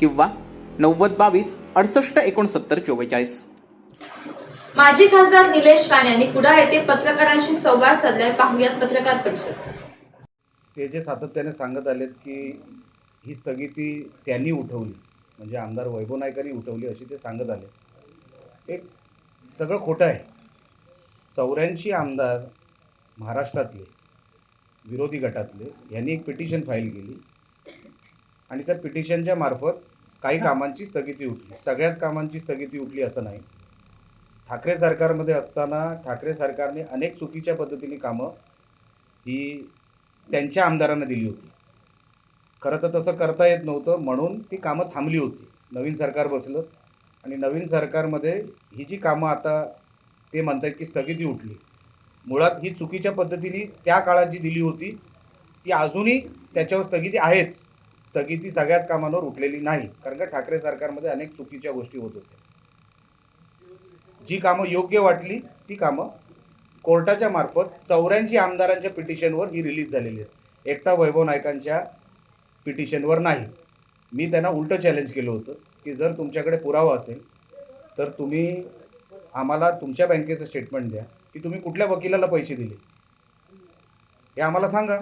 किंवा नव्वद बावीस अडुसष्ट एकोणसत्तर चव्वेचाळीस माजी खासदार निलेश राणे यांनी कुडाळ येथे पत्रकारांशी संवाद साधलाय. पाहुयात पत्रकार परिषद. ते जे सातत्याने सांगत आलेत की ही स्थगिती त्यांनी उठवली म्हणजे आमदार वैभव नाईकांनी उठवली अशी ते सांगत आले. एक सगळं खोटं आहे. चौऱ्याऐंशी आमदार महाराष्ट्रातले विरोधी गटातले यांनी एक पिटिशन फाईल केली. आणि त्या पिटिशनच्या मार्फत काही कामांची स्थगिती उठली. सगळ्याच कामांची स्थगिती उठली असं नाही. ठाकरे सरकारमध्ये असताना ठाकरे सरकारने अनेक चुकीच्या पद्धतीने कामं ही त्यांच्या आमदारांना दिली होती. खरं तर तसं करता येत नव्हतं म्हणून ती कामं थांबली होती. नवीन सरकार बसलं आणि नवीन सरकारमध्ये ही जी कामं आता ते म्हणतात की स्थगिती उठली. मुळात ही चुकीच्या पद्धतीने त्या काळात जी दिली होती ती अजूनही त्याच्यावर स्थगिती आहेच. स्थगिती सगळ्याच कामांवर उठलेली नाही. कारण का ठाकरे सरकारमध्ये अनेक चुकीच्या गोष्टी होत होत्या. जी कामं योग्य वाटली ती कामं कोर्टाच्या मार्फत चौऱ्याऐंशी आमदारांच्या पिटिशनवर ही रिलीज झालेली आहेत. एकटा वैभव नायकांच्या पिटिशनवर नाही. मी त्यांना उलटं चॅलेंज केलं होतं की जर तुमच्याकडे पुरावा असेल तर तुम्ही आम्हाला तुमच्या बँकेचं स्टेटमेंट द्या की तुम्ही कुठल्या वकिलाला पैसे दिले. हे आम्हाला सांगा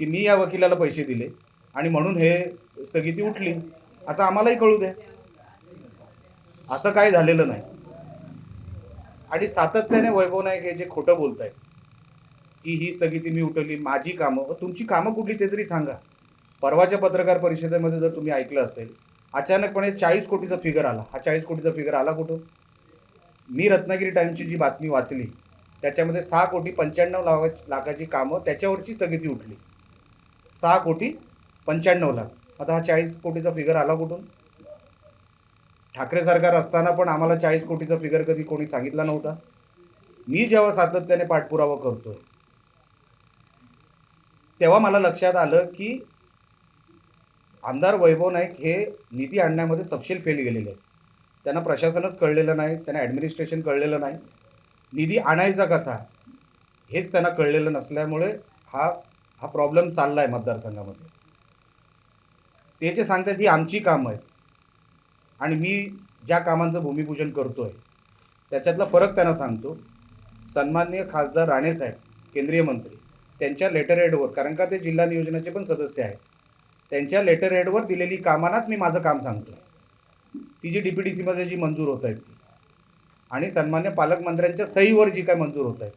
की मी या वकिलाला पैसे दिले आणि म्हणून हे स्थगिती उठली. असं आम्हालाही कळू द्या असं काय झालेलं नाही. आणि सातत्याने वैभव नाईक हे जे खोटं बोलत आहेत की ही स्थगिती मी उठवली माझी कामं तुमची कामं कुठली ते तरी सांगा. परवाच्या पत्रकार परिषदेमध्ये जर तुम्ही ऐकलं असेल अचानकपणे चाळीस कोटीचा फिगर आला. हा चाळीस कोटीचा फिगर आला कुठं? मी रत्नागिरी टाईमची जी बातमी वाचली त्याच्यामध्ये सहा कोटी पंच्याण्णव लाख लाखाची कामं त्याच्यावरची स्थगिती उठली. सहा कोटी पंच्याण्णव लाख. आता हा चाळीस कोटीचा फिगर आला कुठून? ठाकरे सरकार असताना पण आम्हाला चाळीस कोटीचा फिगर कधी कोणी सांगितला नव्हता. मी जेव्हा सातत्याने पाठपुरावा करतोय तेव्हा मला लक्षात आलं की आमदार वैभव नाईक हे निधी आणण्यामध्ये सपशेल फेल गेलेले आहेत. त्यांना प्रशासनच कळलेलं नाही त्यांना ॲडमिनिस्ट्रेशन कळलेलं नाही. निधी आणायचा कसा हेच त्यांना कळलेलं नसल्यामुळे हा हा प्रॉब्लेम चालला आहे मतदारसंघामध्ये. ते जे सांगतात ही आमची कामं आहेत. आणि मी ज्या कामांचं भूमिपूजन करतो आहे त्याच्यातला फरक त्यांना सांगतो. सन्माननीय खासदार राणेसाहेब केंद्रीय मंत्री त्यांच्या लेटर हेडवर कारण का ते जिल्हा नियोजनाचे पण सदस्य आहेत. त्यांच्या लेटर हेडवर दिलेली कामांनाच मी माझं काम सांगतो ती जी डी पी डी सीमध्ये जी मंजूर होत आहेत ती. आणि सन्मान्य पालकमंत्र्यांच्या सहीवर जी काय मंजूर होत आहेत.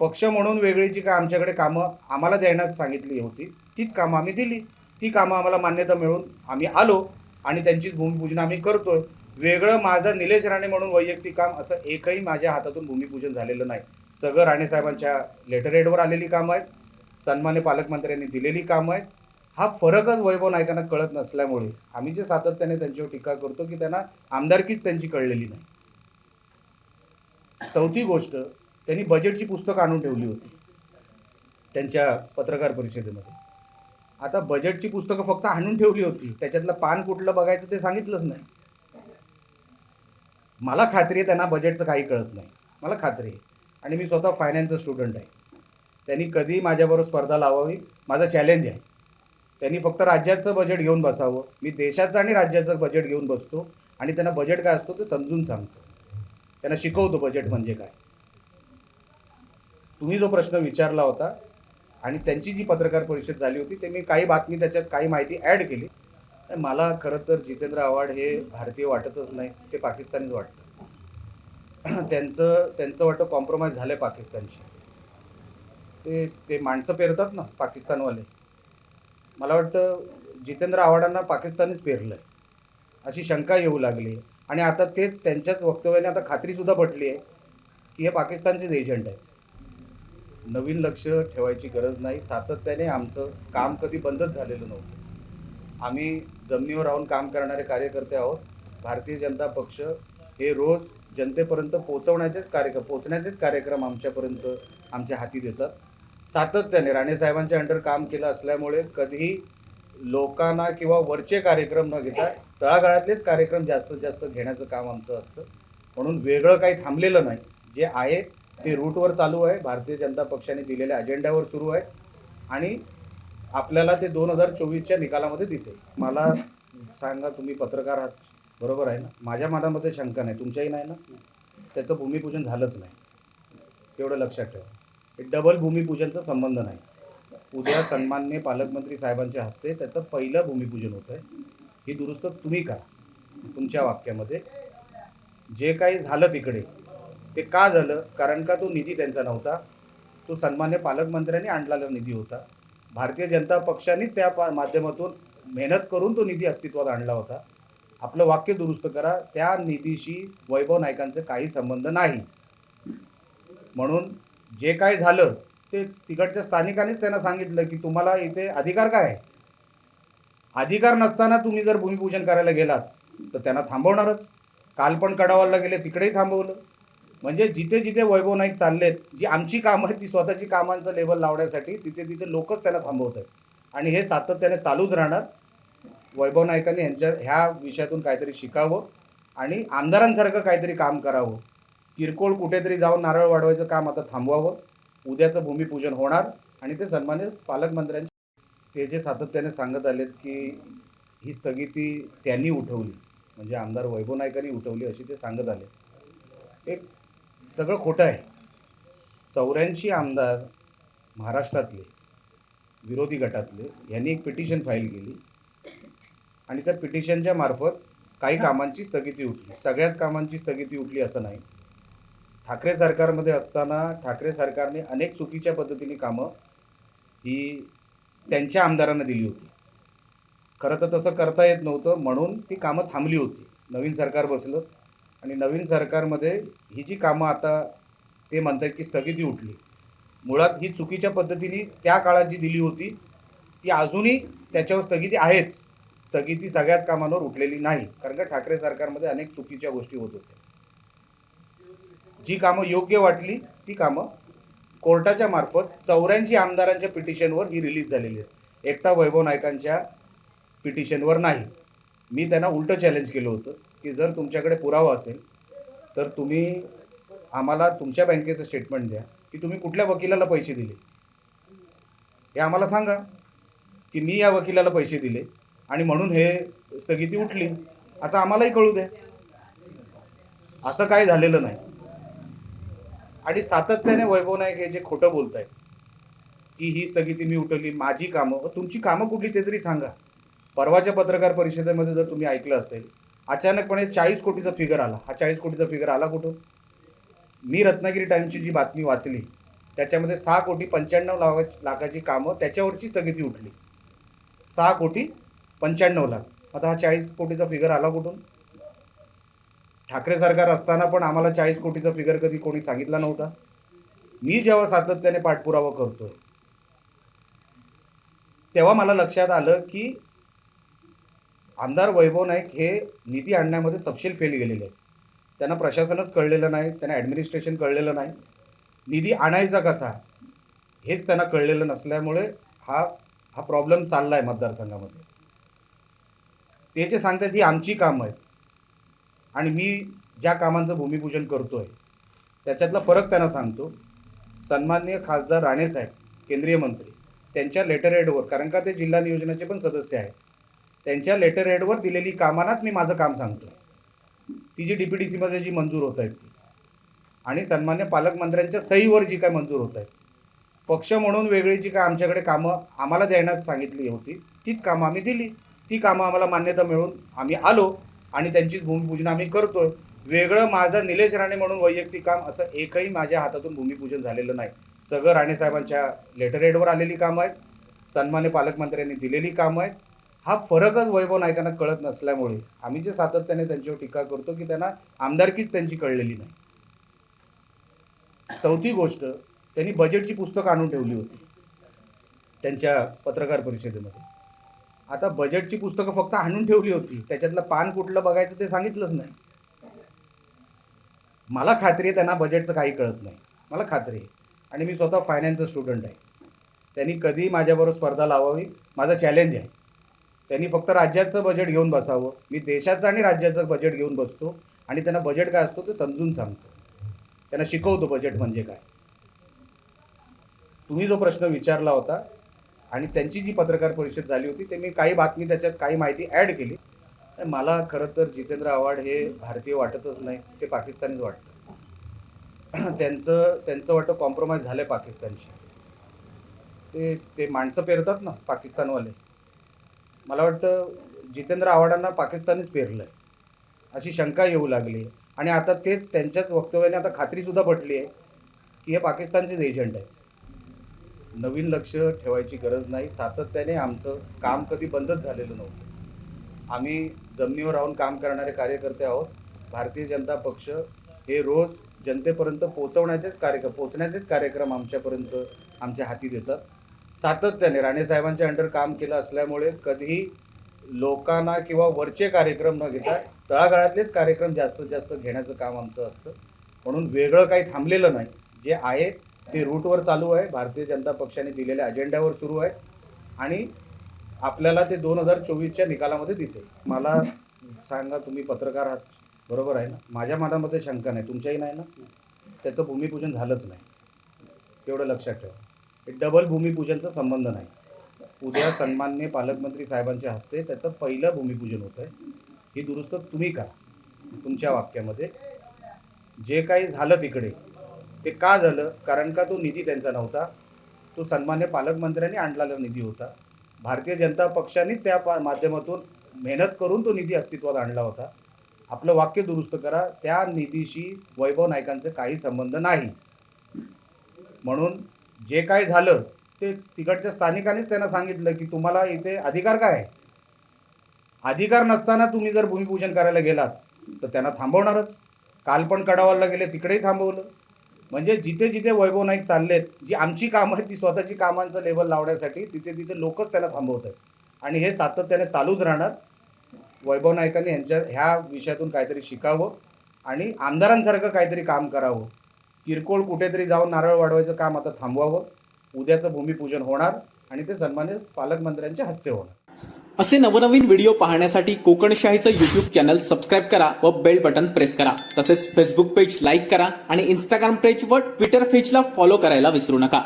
पक्ष म्हणून वेगळी जी काय आमच्याकडे कामं आम्हाला देण्यात सांगितली होती तीच कामं आम्ही दिली. ती कामं आम्हाला मान्यता मिळून आम्ही आलो आणि त्यांचीच भूमिपूजन आम्ही करतोय. वेगळं माझं निलेश राणे म्हणून वैयक्तिक काम असं एकही माझ्या हातातून भूमिपूजन झालेलं नाही. सगळं राणेसाहेबांच्या लेटर हेडवर आलेली कामं आहेत. सन्मान्य पालकमंत्र्यांनी दिलेली कामं आहेत. हा फरकच वैभव नायकांना कळत नसल्यामुळे आम्ही जे सातत्याने त्यांच्यावर टीका करतो की त्यांना आमदारकीच त्यांची कळलेली नाही. चौथी गोष्ट त्यांनी बजेटची पुस्तकं आणून ठेवली होती त्यांच्या पत्रकार परिषदेमध्ये. आता बजेटची पुस्तकं फक्त आणून ठेवली होती. त्याच्यातलं पान कुठलं बघायचं ते सांगितलंच नाही. मला खात्री आहे त्यांना बजेटचं काही कळत नाही. मला खात्री आहे. आणि मी स्वतः फायनान्सचा स्टुडंट आहे. त्यांनी कधी माझ्याबरोबर स्पर्धा लावावी. माझं चॅलेंज आहे. त्यांनी फक्त राज्याचं बजेट घेऊन बसावं. मी देशाचं आणि राज्याचं बजेट घेऊन बसतो. आणि त्यांना बजेट काय असतो ते समजून सांगतो. त्यांना शिकवतो बजेट म्हणजे काय. तुम्ही जो प्रश्न विचारला होता आणि त्यांची जी पत्रकार परिषद झाली होती ते मी काही बातमी त्याच्यात काही माहिती ॲड केली. मला खरं तर जितेंद्र आव्हाड हे भारतीय वाटतच नाही ते पाकिस्तानीच वाटतं. त्यांचं त्यांचं वाटतं कॉम्प्रोमाइज झालं आहे पाकिस्तानशी. ते ते माणसं पेरतात ना पाकिस्तानवाले. मला वाटतं जितेंद्र आव्हाडांना पाकिस्तानीच पेरलं आहे अशी शंका येऊ लागली. आणि आता तेच त्यांच्याच वक्तव्याने आता खात्रीसुद्धा पटली आहे की हे पाकिस्तानचेच एजंट आहेत. नवीन लक्ष ठेवायची गरज नाही. सातत्याने आमचं काम कधी बंदच झालेलं नव्हतं. आम्ही जमिनीवर राहून काम करणारे कार्यकर्ते आहोत. भारतीय जनता पक्ष हे रोज जनतेपर्यंत पोचवण्याचेच कार्यक्रम पोचण्याचेच कार्यक्रम आमच्यापर्यंत आमच्या हाती देतात. सातत्याने राणेसाहेबांच्या अंडर काम केलं असल्यामुळे कधीही लोकांना किंवा वरचे कार्यक्रम न घेता तळागाळातलेच कार्यक्रम जास्तीत जास्त घेण्याचं काम आमचं असतं. म्हणून वेगळं काही थांबलेलं नाही. जे आहे ते रूटवर चालू आहे. भारतीय जनता पक्षाने दिलेल्या अजेंड्यावर सुरू आहे. आणि आपल्याला ते दोन हजार चोवीसच्या निकालामध्ये दिसेल. मला सांगा तुम्ही पत्रकार आहात. बरोबर आहे ना? माझ्या मनामध्ये शंका नाही. तुमच्याही नाही ना? त्याचं भूमिपूजन झालंच नाही. तेवढं लक्षात ठेवा. हे डबल भूमिपूजनचा संबंध नाही. उद्या सन्मान्य पालकमंत्री साहेबांच्या हस्ते त्याचं पहिलं भूमिपूजन होतं आहे. ही दुरुस्त तुम्ही करा. तुमच्या वाक्यामध्ये जे काही झालं तिकडे ते का झालं? कारण का तो निधी त्यांचा नव्हता? तो सन्मान्य पालकमंत्र्यांनी आणलेला निधी होता. भारतीय जनता पक्षाने त्या पा माध्यमातून मेहनत करून तो निधी अस्तित्वात आणला होता. आपलं वाक्य दुरुस्त करा. त्या निधीशी वैभव नायकांचं काही संबंध नाही. म्हणून जे काय झालं ते तिकडच्या स्थानिकांनीच त्यांना सांगितलं की तुम्हाला इथे अधिकार काय? आहे अधिकार नसताना तुम्ही जर भूमिपूजन करायला गेलात तर त्यांना थांबवणारच. काल पण कडावाला गेले तिकडेही थांबवलं. म्हणजे जिथे जिथे वैभव नाईक चाललेत जी आमची कामं आहेत ती स्वतःची कामांचं लेवल लावण्यासाठी तिथे तिथे लोकच त्याला थांबवत आहेत आणि हे सातत्याने चालूच राहणार. वैभव नाईकांनी यांच्या ह्या विषयातून काहीतरी शिकावं आणि आमदारांसारखं काहीतरी काम करावं. किरकोळ कुठेतरी जाऊन नारळ वाढवायचं काम आता थांबवावं. उद्याचं भूमिपूजन होणार आणि ते सन्मानित पालकमंत्र्यांचे ते जे सातत्याने सांगत आलेत की ही स्थगिती त्यांनी उठवली. म्हणजे आमदार वैभव नाईकांनी उठवली अशी ते सांगत आले. एक सगळं खोटं आहे. चौऱ्याऐंशी आमदार महाराष्ट्रातले विरोधी गटातले यांनी एक पिटिशन फाईल केली. आणि त्या पिटिशनच्या मार्फत काही कामांची स्थगिती उठली. सगळ्याच कामांची स्थगिती उठली असं नाही. ठाकरे सरकारमध्ये असताना ठाकरे सरकारने अनेक चुकीच्या पद्धतीने कामं ही त्यांच्या आमदारांना दिली होती. खरं तर तसं करता येत नव्हतं म्हणून ती कामं थांबली होती. नवीन सरकार बसलं आणि नवीन सरकारमध्ये ही जी कामं आता ते म्हणतात की स्थगिती उठली. मुळात ही चुकीच्या पद्धतीने त्या काळात जी दिली होती ती अजूनही त्याच्यावर स्थगिती आहेच. स्थगिती सगळ्याच कामांवर उठलेली नाही कारण का ठाकरे सरकारमध्ये अनेक चुकीच्या गोष्टी होत होत्या. जी कामं योग्य वाटली ती कामं कोर्टाच्या मार्फत चौऱ्याऐंशी आमदारांच्या पिटिशनवर ही रिलीज झालेली आहे एकटा वैभव नायकांच्या पिटिशनवर नाही. मी त्यांना उलटं चॅलेंज केलं होतं. की जर तुमच्याकडे पुरावा असेल तर तुम्ही आम्हाला तुमच्या बँकेचं स्टेटमेंट द्या की तुम्ही कुठल्या वकिलाला पैसे दिले. हे आम्हाला सांगा की मी या वकिलाला पैसे दिले आणि म्हणून हे स्थगिती उठली. असं आम्हालाही कळू द्या असं काय झालेलं नाही. आणि सातत्याने वैभव नाईक हे जे खोटं बोलत आहेत की ही स्थगिती मी उठवली माझी कामं तुमची कामं कुठली ते तरी सांगा. परवाच्या पत्रकार परिषदेमध्ये जर तुम्ही ऐकलं असेल अचानकपणे चाळीस कोटीचा फिगर आला. हा चाळीस कोटीचा फिगर आला कुठून मी रत्नागिरी टाईमची जी बातमी वाचली त्याच्यामध्ये सहा कोटी पंच्याण्णव लाख लाखाची कामं त्याच्यावरची स्थगिती उठली. सहा कोटी पंच्याण्णव लाख. आता हा चाळीस कोटीचा फिगर आला कुठून? ठाकरे सरकार असताना पण आम्हाला चाळीस कोटीचा फिगर कधी कोणी सांगितला नव्हता. मी जेव्हा सातत्याने पाठपुरावा करतोय तेव्हा मला लक्षात आलं की आमदार वैभव नाईक हे निधी आणण्यामध्ये सपशेल फेल गेलेले आहेत. त्यांना प्रशासनच कळलेलं नाही त्यांना ॲडमिनिस्ट्रेशन कळलेलं नाही. निधी आणायचा कसा हेच त्यांना कळलेलं नसल्यामुळे हा हा प्रॉब्लेम चालला आहे मतदारसंघामध्ये. ते जे सांगतात ही आमची कामं आहेत. आणि मी ज्या कामांचं भूमिपूजन करतो आहे त्याच्यातला फरक त्यांना सांगतो. सन्माननीय खासदार राणेसाहेब केंद्रीय मंत्री त्यांच्या लेटर हेडवर कारण का ते जिल्हा नियोजनाचे पण सदस्य आहेत. त्यांच्या लेटर हेडवर दिलेली कामांनाच मी माझं काम सांगतो ती जी डी पी डी सीमध्ये जी मंजूर होत आहेत ती. आणि सन्मान्य पालकमंत्र्यांच्या सहीवर जी काय मंजूर होत आहेत. पक्ष म्हणून वेगळी जी काय आमच्याकडे कामं आम्हाला देण्यात सांगितली होती तीच कामं आम्ही दिली. ती कामं आम्हाला मान्यता मिळून आम्ही आलो आणि त्यांचीच भूमिपूजन आम्ही करतोय. वेगळं माझं निलेश राणे म्हणून वैयक्तिक काम असं एकही माझ्या हातातून भूमिपूजन झालेलं नाही. सगळं राणेसाहेबांच्या लेटर हेडवर आलेली कामं आहेत. सन्मान्य पालकमंत्र्यांनी दिलेली कामं आहेत. हा फरकच वैभव नायकांना कळत नसल्यामुळे आम्ही जे सातत्याने त्यांच्यावर टीका करतो की त्यांना आमदारकीच त्यांची कळलेली नाही. चौथी गोष्ट त्यांनी बजेटची पुस्तकं आणून ठेवली होती त्यांच्या पत्रकार परिषदेमध्ये. आता बजेटची पुस्तकं फक्त आणून ठेवली होती. त्याच्यातलं पान कुठलं बघायचं ते सांगितलंच नाही. मला खात्री आहे त्यांना बजेटचं काही कळत नाही. मला खात्री आहे. आणि मी स्वतः फायनान्सचा स्टुडंट आहे. त्यांनी कधी माझ्याबरोबर स्पर्धा लावावी माझं चॅलेंज आहे. त्यांनी फक्त राज्याचं बजेट घेऊन बसावं. मी देशाचं आणि राज्याचं बजेट घेऊन बसतो. आणि त्यांना बजेट काय असतो ते समजून सांगतो. त्यांना शिकवतो बजेट म्हणजे काय. तुम्ही जो प्रश्न विचारला होता आणि त्यांची जी पत्रकार परिषद झाली होती ते मी काही बातमी त्याच्यात काही माहिती ॲड केली. मला खरं तर जितेंद्र आव्हाड हे भारतीय वाटतच नाही ते पाकिस्तानीच वाटतं. त्यांचं त्यांचं वाटतं कॉम्प्रोमाइज झालं आहे पाकिस्तानशी. ते ते माणसं पेरतात ना पाकिस्तानवाले. मला वाटतं जितेंद्र आव्हाडांना पाकिस्तानीच पेरलं आहे अशी शंका येऊ लागली. आणि आता तेच त्यांच्याच वक्तव्याने आता खात्रीसुद्धा पटली आहे की हे पाकिस्तानचेच एजंट आहेत. नवीन लक्ष ठेवायची गरज नाही. सातत्याने आमचं काम कधी बंदच झालेलं नव्हतं. आम्ही जमिनीवर राहून काम करणारे कार्यकर्ते आहोत. भारतीय जनता पक्ष हे रोज जनतेपर्यंत पोचवण्याचेच कार्यक्रम पोचण्याचेच कार्यक्रम आमच्यापर्यंत आमच्या हाती देतात. सातत्याने राणेसाहेबांच्या अंडर काम केलं असल्यामुळे कधीही लोकांना किंवा वरचे कार्यक्रम न घेता तळागाळातलेच कार्यक्रम जास्तीत जास्त घेण्याचं काम आमचं असतं. म्हणून वेगळं काही थांबलेलं नाही. जे आहे ते रूटवर चालू आहे. भारतीय जनता पक्षाने दिलेल्या अजेंड्यावर सुरू आहे. आणि आपल्याला ते दोन हजार चोवीसच्या निकालामध्ये दिसेल. मला सांगा तुम्ही पत्रकार आहात. बरोबर आहे ना? माझ्या मनामध्ये शंका नाही. तुमच्याही नाही ना? त्याचं भूमिपूजन झालंच नाही. तेवढं लक्षात ठेवा. डबल भूमिपूजनचा संबंध नाही. उद्या सन्मान्य पालकमंत्री साहेबांच्या हस्ते त्याचं पहिलं भूमिपूजन होतं आहे ही दुरुस्त तुम्ही करा. तुमच्या वाक्यामध्ये. जे काही झालं तिकडे ते का झालं? कारण का तो निधी त्यांचा नव्हता? तो सन्मान्य पालकमंत्र्यांनी आणलेला निधी होता. भारतीय जनता पक्षाने त्या पा माध्यमातून मेहनत करून तो निधी अस्तित्वात आणला होता. आपलं वाक्य दुरुस्त करा. त्या निधीशी वैभव नायकांचे काही संबंध नाही. म्हणून जे काय झालं ते तिकडच्या स्थानिकांनीच त्यांना सांगितलं की तुम्हाला इथे अधिकार काय आहे? अधिकार नसताना तुम्ही जर भूमिपूजन करायला गेलात तर त्यांना थांबवणारच. काल पण कडावाला गेले तिकडेही थांबवलं. म्हणजे जिथे जिथे वैभव नाईक चाललेत जी आमची कामं आहेत ती स्वतःची कामांचं लेवल लावण्यासाठी तिथे तिथे लोकच त्याला थांबवत आहेत आणि हे सातत्याने चालूच राहणार. वैभव नाईकांनी यांच्या ह्या विषयातून काहीतरी शिकावं आणि आमदारांसारखं काहीतरी काम करावं. किरकोळ कुठेतरी जाऊन नारळ वाढवायचं काम आता थांबवावं. उद्याचं भूमिपूजन होणार आणि ते सन्मानित पालकमंत्र्यांच्या हस्ते होणार. असे नवनवीन व्हिडिओ पाहण्यासाठी कोकणशाहीचं युट्यूब चॅनल सबस्क्राईब करा व बेल बटन प्रेस करा. तसेच फेसबुक पेज लाईक करा आणि इंस्टाग्राम पेज व ट्विटर पेजला फॉलो करायला विसरू नका.